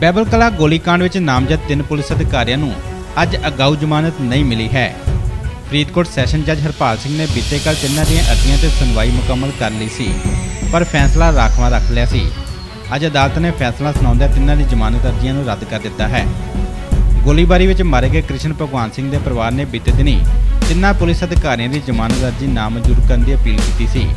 ਬੈਬਲ ਕਲਾ ਗੋਲੀकांड ਵਿੱਚ ਨਾਮਜ਼ਦ ਤਿੰਨ ਪੁਲਿਸ ਅਧਿਕਾਰੀਆਂ ਨੂੰ ਅੱਜ ਅਗਾਊ ਜ਼ਮਾਨਤ ਨਹੀਂ ਮਿਲੀ ਹੈ। ਫਰੀਦਕੋਟ ਸੈਸ਼ਨ ਜੱਜ ਹਰਪਾਲ ਸਿੰਘ ਨੇ ਬੀਤੇ ਕੱਲ ਤਿੰਨਾਂ ਦੀਆਂ ਅਰਜ਼ੀਆਂ ਤੇ ਸੁਣਵਾਈ ਮੁਕੰਮਲ ਕਰ ਲਈ ਸੀ, ਪਰ ਫੈਸਲਾ ਰਾਖਵਾਂ ਰੱਖ ਲਿਆ ਸੀ। ਅੱਜ ਅਦਾਲਤ ਨੇ ਫੈਸਲਾ ਸੁਣਾਉਂਦਿਆਂ ਤਿੰਨਾਂ ਦੀ ਜ਼ਮਾਨਤ ਅਰਜ਼ੀਆਂ ਨੂੰ ਰੱਦ ਕਰ ਦਿੱਤਾ ਹੈ। ਗੋਲੀਬਾਰੀ ਵਿੱਚ ਮਾਰੇ ਗਏ ਕ੍ਰਿਸ਼ਨ ਭਗਵਾਨ ਸਿੰਘ ਦੇ ਪਰਿਵਾਰ ਨੇ ਬੀਤੇ ਦਿਨੀ ਤਿੰਨਾਂ ਪੁਲਿਸ ਅਧਿਕਾਰੀਆਂ ਦੀ ਜ਼ਮਾਨਤ ਅਰਜ਼ੀ ਨਾਮਨਜ਼ੂਰ ਕਰਨ ਦੀ ਅਪੀਲ ਕੀਤੀ ਸੀ।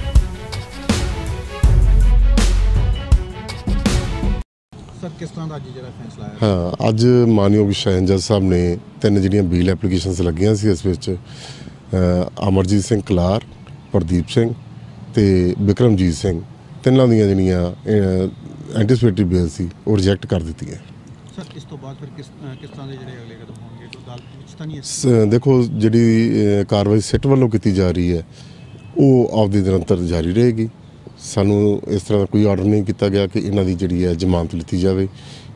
ਕਿਸ ਤਰ੍ਹਾਂ ਦਾ ਅੱਜ ਜਿਹੜਾ ਫੈਸਲਾ ਆਇਆ? ਹਾਂ ਅੱਜ ਮਾਨਯੋਗ ਸ਼ਾਹਨ ਜੱਜ ਸਾਹਿਬ ਨੇ ਤਿੰਨ ਜਿਹੜੀਆਂ ਬੀਲ ਐਪਲੀਕੇਸ਼ਨਸ ਲੱਗੀਆਂ ਸੀ ਇਸ ਵਿੱਚ ਅਮਰਜੀਤ ਸਿੰਘ ਕਲਾਰ ਪ੍ਰਦੀਪ ਸਿੰਘ ਤੇ ਵਿਕਰਮਜੀਤ ਸਿੰਘ। ਤਿੰਨਾਂ ਦੀਆਂ ਜਿਹੜੀਆਂ ਐਂਟੀਸਪੇਟਰੀ ਬੇਲ ਸੀ ਉਹ ਰਿਜੈਕਟ ਕਰ ਦਿੱਤੀ ਹੈ ਸਰ ਇਸ ਤੋਂ ਬਾਅਦ ਫਿਰ ਕਿਸ ਅਹ ਕਿਸ ਤਰ੍ਹਾਂ ਦੇ ਜਿਹੜੇ ਅਗਲੇ ਕਦਮ ਹੋਣਗੇ? ਤੋਂ ਅਦਾਲਤ ਵਿੱਚ ਤਾਂ ਨਹੀਂ ਸ- ਦੇਖੋ ਜਿਹੜੀ ਕਾਰਵਾਈ ਸਿੱਟ ਵੱਲੋਂ ਕੀਤੀ ਜਾ ਰਹੀ ਹੈ ਉਹ ਆਪਦੀ ਨਿਰੰਤਰ ਜਾਰੀ ਰਹੇਗੀ। ਸਾਨੂੰ ਇਸ ਤਰ੍ਹਾਂ ਦਾ ਕੋਈ ਆਰਡਰ ਨਹੀਂ ਕੀਤਾ ਗਿਆ ਕਿ ਇਹਨਾਂ ਦੀ ਜਿਹੜੀ ਹੈ ਜ਼ਮਾਨਤ ਲਿੱਤੀ ਜਾਵੇ।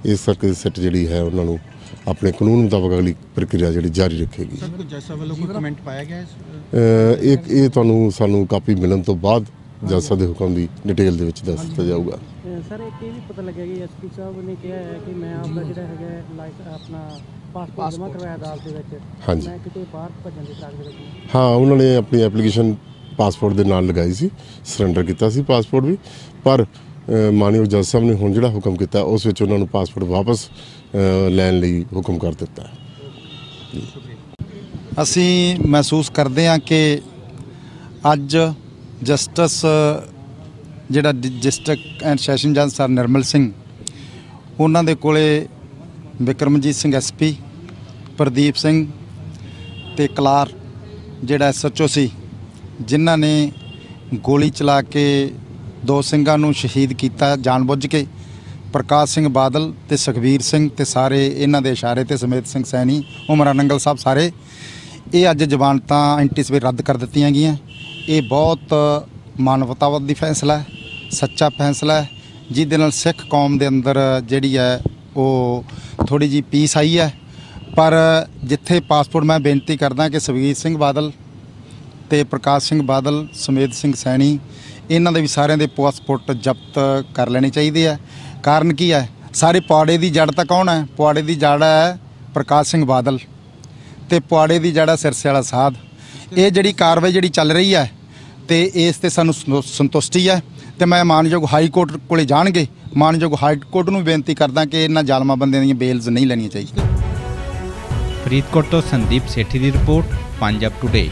ਇਸ ਕਰਕੇ ਸਿੱਟ ਜਿਹੜੀ ਹੈ ਉਹਨਾਂ ਨੂੰ ਆਪਣੇ ਕਾਨੂੰਨ ਮੁਤਾਬਕ ਅਗਲੀ ਪ੍ਰਕਿਰਿਆ ਜਿਹੜੀ ਜਾਰੀ ਰੱਖੇਗੀ। ਸਰ ਕੋਈ ਜੱਜ ਸਾਹਿਬ ਵੱਲੋਂ ਕੋਈ ਕਮੈਂਟ ਪਾਇਆ ਗਿਆ ਅ, ਇਹ ਇਹ ਤੁਹਾਨੂੰ ਸਾਨੂੰ ਕਾਪੀ ਮਿਲਣ ਤੋਂ ਬਾਅਦ ਜੱਜ ਸਾਹਿਬ ਦੇ ਹੁਕਮ ਦੀ ਡਿਟੇਲ ਦੇ ਵਿੱਚ ਦੱਸ ਦਿੱਤਾ ਜਾਊਗਾ। ਸਰ ਇੱਕ ਇਹ ਵੀ ਪਤਾ ਲੱਗਿਆ ਕਿ ਐਸਪੀ ਸਾਹਿਬ ਨੇ ਕਿਹਾ ਹੈ ਕਿ ਮੈਂ ਆਪਦਾ ਜਿਹੜਾ ਹੈਗਾ ਲਾਈਕ ਆਪਣਾ ਪਾਸਪੋਰਟ ਜਮ੍ਹਾਂ ਕਰਵਾਇਆ ਅਦਾਲਤ ਦੇ ਵਿੱਚ। ਹਾਂਜੀ। ਮੈਂ ਕਿਤੇ ਬਾਹਰ ਭੱਜਣ ਦੀ ਤਾਕ ਦੇ ਵਿੱਚ ਨਹੀਂ। ਹਾਂ ਉਹਨਾਂ ਨੇ ਆਪਣੀ ਐਪਲੀਕੇਸ਼ਨ ਪਾਸਪੋਰਟ ਦੇ ਨਾਲ ਲਗਾਈ ਸੀ ਸਰੈਂਡਰ ਕੀਤਾ ਸੀ ਪਾਸਪੋਰਟ ਵੀ ਪਰ ਅ, ਮਾਨਯੋਗ ਜੱਜ ਸਾਹਿਬ ਨੇ ਹੁਣ ਜਿਹੜਾ ਹੁਕਮ ਕੀਤਾ ਉਸ ਵਿੱਚ ਉਹਨਾਂ ਨੂੰ ਪਾਸਪੋਰਟ ਵਾਪਸ ਲੈਣ ਲਈ ਹੁਕਮ ਕਰ ਦਿੱਤਾ। ਅਸੀਂ ਮਹਿਸੂਸ ਕਰਦੇ ਹਾਂ ਕਿ ਅੱਜ ਜਸਟਿਸ ਜਿਹੜਾ ਡਿਸਟ੍ਰਿਕਟ ਐਂਡ ਸੈਸ਼ਨ ਜੱਜ ਸਰ ਨਿਰਮਲ ਸਿੰਘ ਉਹਨਾਂ ਦੇ ਕੋਲੇ ਵਿਕਰਮਜੀਤ ਸਿੰਘ ਐਸਪੀ ਪ੍ਰਦੀਪ ਸਿੰਘ ਤੇ ਕਲਾਰ ਜਿਹੜਾ ਐਸਐਚਓ ਸੀ ਜਿਨ੍ਹਾਂ ਨੇ ਗੋਲੀ ਚਲਾ ਕੇ ਦੋ ਸਿੰਘਾਂ ਨੂੰ ਸ਼ਹੀਦ ਕੀਤਾ ਜਾਣਬੁੱਝ ਕੇ, ਪ੍ਰਕਾਸ਼ ਸਿੰਘ ਬਾਦਲ ਤੇ ਸੁਖਵੀਰ ਸਿੰਘ ਤੇ ਸਾਰੇ ਇਹਨਾਂ ਦੇ ਇਸ਼ਾਰੇ ਤੇ ਸਮੇਤ ਸਿੰਘ ਸੈਣੀ, ਉਮਰਾ ਨੰਗਲ ਸਾਹਿਬ ਸਾਰੇ। ਇਹ ਅੱਜ ਜ਼ਮਾਨਤਾਂ ਐਂਟੀਸਪੇਟ ਰੱਦ ਕਰ ਦਿੱਤੀਆਂ ਗਈਆਂ। ਇਹ ਬਹੁਤ ਮਾਨਵਤਾਵਾਦੀ ਫੈਸਲਾ ਹੈ, ਸੱਚਾ ਫੈਸਲਾ ਹੈ, ਜਿਹਦੇ ਨਾਲ ਸਿੱਖ ਕੌਮ ਦੇ ਅੰਦਰ ਜਿਹੜੀ ਹੈ ਉਹ ਥੋੜੀ ਜੀ ਪੀਸ ਆਈ ਹੈ। ਪਰ ਜਿੱਥੇ ਪਾਸਪੋਰਟ ਮੈਂ ਬੇਨਤੀ ਕਰਦਾ ਕਿ ਸੁਖਬੀਰ ਸਿੰਘ ਬਾਦਲ ਤੇ ਪ੍ਰਕਾਸ਼ ਸਿੰਘ ਬਾਦਲ, ਸੁਮੇਧ ਸਿੰਘ ਸੈਣੀ, ਇਹਨਾਂ ਦੇ ਵੀ ਸਾਰਿਆਂ ਦੇ ਪਾਸਪੋਰਟ ਜ਼ਬਤ ਕਰ ਲੈਣੇ ਚਾਹੀਦੇ ਆ। ਕਾਰਨ ਕੀ ਹੈ ਸਾਰੇ ਪੁਆੜੇ ਦੀ ਜੜ ਤਾਂ ਕੌਣ ਹੈ ਪੁਆੜੇ ਦੀ ਜੜ ਹੈ ਪ੍ਰਕਾਸ਼ ਸਿੰਘ ਬਾਦਲ ਤੇ ਪੁਆੜੇ ਦੀ ਜੜ ਹੈ ਸਿਰਸੇ ਵਾਲਾ ਸਾਧ। ਇਹ ਜਿਹੜੀ ਕਾਰਵਾਈ ਜਿਹੜੀ ਚੱਲ ਰਹੀ ਹੈ ਤੇ ਇਸ ਤੇ ਸਾਨੂੰ ਸੰਤੁ- ਸੰਤੁਸ਼ਟੀ ਹੈ ਤੇ ਮੈਂ ਮਾਨਯੋਗ ਹਾਈ ਕੋਰਟ ਕੋਲੇ ਜਾਣਗੇ। ਮਾਨਯੋਗ ਹਾਈ ਕੋਰਟ ਨੂੰ ਬੇਨਤੀ ਕਰਦਾ ਕਿ ਇਹਨਾਂ ਜ਼ਾਲਮਾਂ ਬੰਦਿਆਂ ਦੀਆਂ ਬੇਲਜ਼ ਨਹੀਂ ਲੈਣੀਆਂ ਚਾਹੀਦੀਆਂ। ਫਰੀਦਕੋਟ ਤੋਂ ਸੰਦੀਪ ਸੇਠੀ ਦੀ ਰਿਪੋਰਟ, ਪੰਜਾਬ ਟੁਡੇ